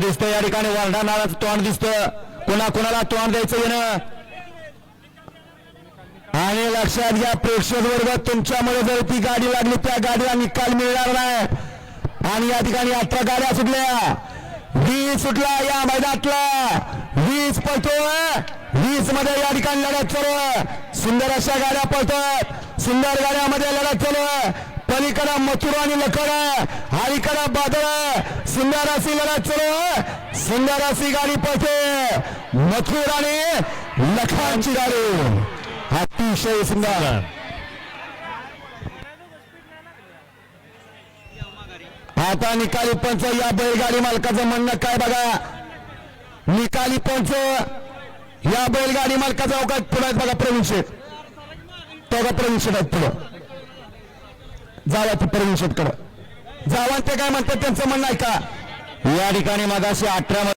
दिसतं या ठिकाणी वरडाणाराचं तोंड दिसतं कोणा कोणाला तोंड द्यायचं येणं? आणि लक्षात घ्या प्रेक्षक वर्ग तुमच्यामुळे जर ती गाडी लागली त्या गाडीला निकाल मिळणार नाही. आणि या ठिकाणी अठरा गाड्या सुटल्या. वीस सुटला या मैदानातला. वीस पळतो वीसमध्ये या ठिकाणी लढत चालू सुंदर अशा गाड्या पळतात सुंदर गाड्यामध्ये लढत चालू पलीकडे मथुर आणि लखड आहे. बादळ आहे. सुंदर अशी लढत चालू आहे. गाडी पळते. मथुर आणि लखांची गाडी. अतिशय सुंदर. आता निकाली पंच या बैलगाडी मालकाचं म्हणणं काय बघा? निकाली पंच या बैलगाडी मालकाचा अवकाश पुढे बघा प्रवीण शेख तो प्रवीण शेठ आहेत पुढं. जावा ते प्रवीण शेतकर. जावा ते काय म्हणतात त्यांचं म्हणणं आहे का या ठिकाणी मगाशी अठरा